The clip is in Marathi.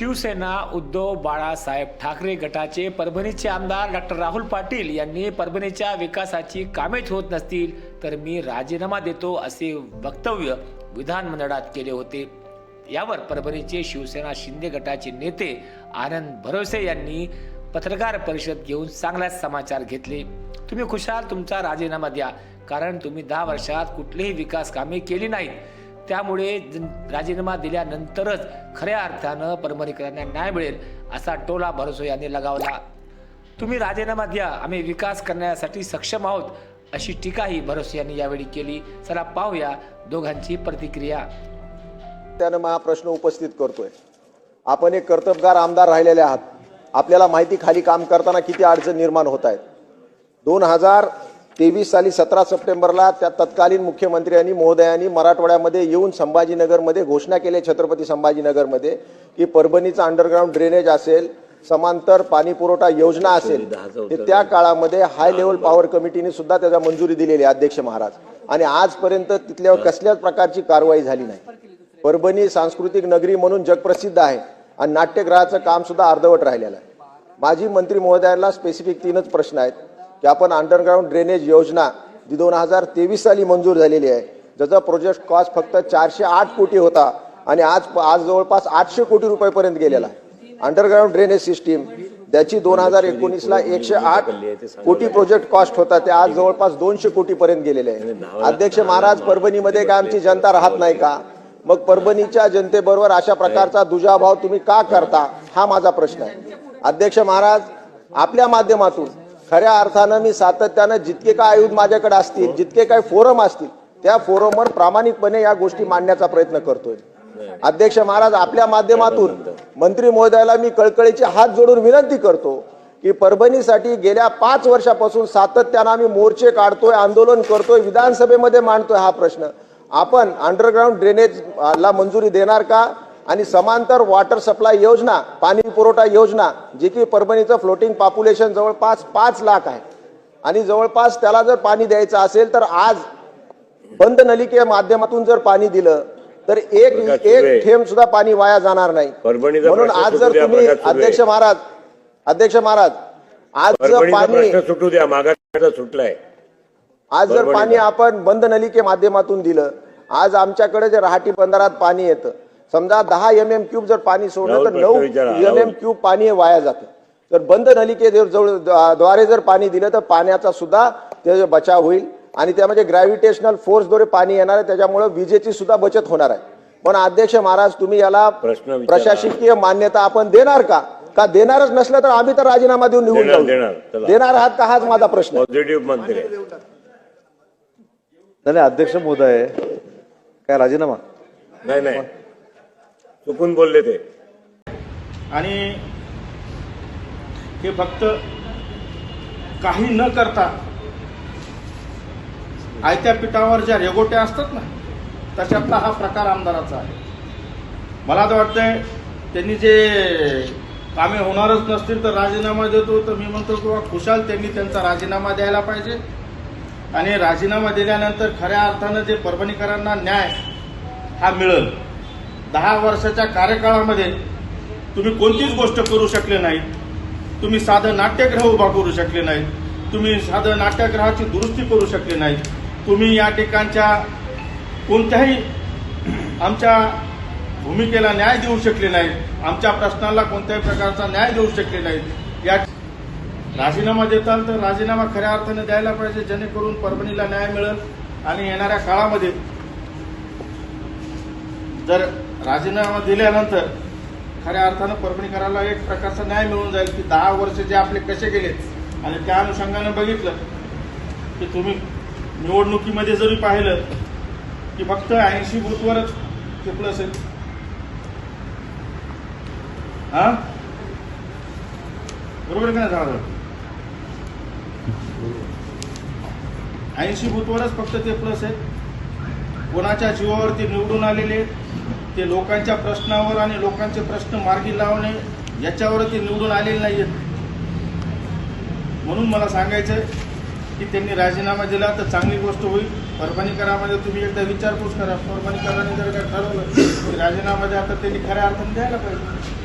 शिवसेना उद्धव बाळासाहेब ठाकरे गटाचे परभणीचे आमदार डॉक्टर राहुल पाटील यांनी परभणीच्या विकासाची कामेच होत नसतील तर मी राजीनामा देतो असे वक्तव्य विधानमंडळात केले होते. यावर परभणीचे शिवसेना शिंदे गटाचे नेते आनंद भरोसे यांनी पत्रकार परिषद घेऊन चांगलाच समाचार घेतले. तुम्ही खुशाल तुमचा राजीनामा द्या कारण तुम्ही दहा वर्षात कुठलीही विकास कामे केली नाहीत. त्यामुळे जन- राजीनामा दिल्यानंतरच खऱ्या अर्थानं परमरीकरांना न्याय मिळेल असा टोला भरोसे यांनी लगावला. तुम्ही राजीनामा द्या आम्ही विकास करण्यासाठी सक्षम आहोत अशी टीकाही भरोसे यांनी यावेळी केली. चला पाहूया दोघांची प्रतिक्रिया. त्यानं हा प्रश्न उपस्थित करतोय. आपण एक कर्तबगार आमदार राहिलेले आहात. आपल्याला माहिती खाली काम करताना किती अडचण निर्माण होत आहेत? दोन हजार तेवीस साली सतरा सप्टेंबरला त्या तत्कालीन मुख्यमंत्र्यांनी महोदयांनी मराठवाड्यामध्ये येऊन संभाजीनगरमध्ये घोषणा केली छत्रपती संभाजीनगरमध्ये की परभणीचा अंडरग्राऊंड ड्रेनेज असेल समांतर पाणी पुरवठा योजना असेल ते त्या काळामध्ये हाय लेवल पॉवर कमिटीने सुद्धा त्याला मंजुरी दिलेली आहे अध्यक्ष महाराज. आणि आजपर्यंत तिथल्यावर कसल्याच प्रकारची कारवाई झाली नाही. परभणी सांस्कृतिक नगरी म्हणून जगप्रसिद्ध आहे आणि नाट्यगृहाचं काम सुद्धा अर्धवट राहिलेलं आहे. माजी मंत्री महोदयांना स्पेसिफिक तीनच प्रश्न आहेत. की आपण अंडरग्राऊंड ड्रेनेज योजना जी दोन हजार तेवीस साली मंजूर झालेली आहे ज्याचा प्रोजेक्ट कॉस्ट फक्त चारशे आठ कोटी होता आणि आज आज जवळपास आठशे कोटी रुपयेपर्यंत गेलेला आहे. अंडरग्राऊंड ड्रेनेज सिस्टीम त्याची दोन हजार एकोणीसला एकशे आठ कोटी प्रोजेक्ट कॉस्ट होता ते आज जवळपास दोनशे कोटीपर्यंत गेलेले आहे. अध्यक्ष महाराज परभणीमध्ये काय आमची जनता राहत नाही का? मग परभणीच्या जनतेबरोबर अशा प्रकारचा दुजाभाव तुम्ही का करता? हा माझा प्रश्न आहे. अध्यक्ष महाराज आपल्या माध्यमातून खऱ्या अर्थानं मी सातत्यानं जितके काय आयुध माझ्याकडे असतील जितके काय फोरम असतील त्या फोरमवर प्रामाणिकपणे या गोष्टी मांडण्याचा प्रयत्न करतोय. अध्यक्ष महाराज आपल्या माध्यमातून मंत्री महोदयाला मी कळकळीचे हात जोडून विनंती करतो की परभणीसाठी गेल्या पाच वर्षापासून सातत्यानं आम्ही मोर्चे काढतोय आंदोलन करतोय विधानसभेमध्ये मांडतोय हा प्रश्न. आपण अंडरग्राऊंड ड्रेनेज अ, ला मंजुरी देणार का? आणि समांतर वॉटर सप्लाय योजना पाणी पुरवठा योजना जी की परभणीचं फ्लोटिंग पॉप्युलेशन जवळपास पाच लाख आहे आणि जवळपास त्याला जर पाणी द्यायचं असेल तर आज बंद नलिके माध्यमातून जर पाणी दिलं तर एक एक. थेंब सुद्धा पाणी वाया जाणार नाही म्हणून आज जर तुम्ही. अध्यक्ष महाराज अध्यक्ष महाराज आज जर पाणी सुटू द्या मागाचा सुटलाय आज जर. पाणी आपण बंद नलिके माध्यमातून दिलं आज आमच्याकडे जे रहाटी बंदरात पाणी येतं समजा दहा एम एम क्यूब जर पाणी सोडलं तर नऊ एम एम. क्यूब पाणी हे वाया जातं. तर बंद नलिके जर जवळद्वारे जर पाणी दिलं तर पाण्याचा सुद्धा ते बचाव होईल आणि त्यामध्ये ग्रॅव्हिटेशनल फोर्सद्वारे पाणी येणार आहे. त्याच्यामुळे विजेची सुद्धा बचत होणार आहे. पण अध्यक्ष महाराज तुम्ही याला. प्रशासकीय मान्यता आपण देणार का? का देणारच नसलं तर आम्ही तर राजीनामा देऊन निघून देणार, जाऊ. देणार. आहात का? हाच माझा प्रश्न. नाही नाही, अध्यक्ष महोदय काय राजीनामा? नाही नाही. चुकून बोलले ते. आणि हे फक्त काही न करता आयत्या पिठावर ज्या रेगोट्या असतात ना तशातला हा प्रकार आमदाराचा आहे. मला तर वाटतंय त्यांनी जे कामे होणारच नसतील तर राजीनामा देतो तर मी म्हणतो किंवा खुशाल त्यांनी त्यांचा राजीनामा द्यायला पाहिजे. आणि राजीनामा दिल्यानंतर खऱ्या अर्थानं जे परभणीकरांना न्याय हा मिळेल. दहा वर्षाच्या कार्यकाळामध्ये तुम्ही कोणतीच गोष्ट करू शकले नाही. तुम्ही साधं नाट्यगृह उभा करू शकले नाही. तुम्ही साधं नाट्यगृहाची दुरुस्ती करू शकले नाही. तुम्ही या ठिकाणच्या कोणत्याही आमच्या भूमिकेला न्याय देऊ शकले नाहीत आमच्या प्रश्नाला कोणत्याही प्रकारचा न्याय देऊ शकले नाही. या राजीनामा देताल तर राजीनामा खऱ्या अर्थाने द्यायला पाहिजे जेणेकरून परभणीला न्याय मिळेल. आणि येणाऱ्या काळामध्ये जर राजीनामा दिल्यानंतर खऱ्या अर्थानं परभणीकराला एक प्रकारचा न्याय मिळून जाईल की दहा वर्ष जे आपले कसे गेले आणि त्या अनुषंगानं बघितलं की तुम्ही निवडणुकीमध्ये जरी पाहिलं की फक्त ऐंशी बूथवरच टिपलं असेल. हा? बरोबर आहे का नाही झालं? ऐंशी बूथवरच फक्त ते प्लस आहे कोणाच्या जीवावरती निवडून आलेले आहेत. ते लोकांच्या प्रश्नावर आणि लोकांचे प्रश्न मार्गी लावणे याच्यावर ते निवडून आलेले नाहीत म्हणून मला सांगायचं आहे की त्यांनी राजीनामा दिला तर चांगली गोष्ट होईल. परभणीकरामध्ये तुम्ही एकदा विचारपूस करा. परभणीकरांनी जर काय ठरवलं की राजीनामा द्या तर त्यांनी खऱ्या अर्थाने द्यायला पाहिजे.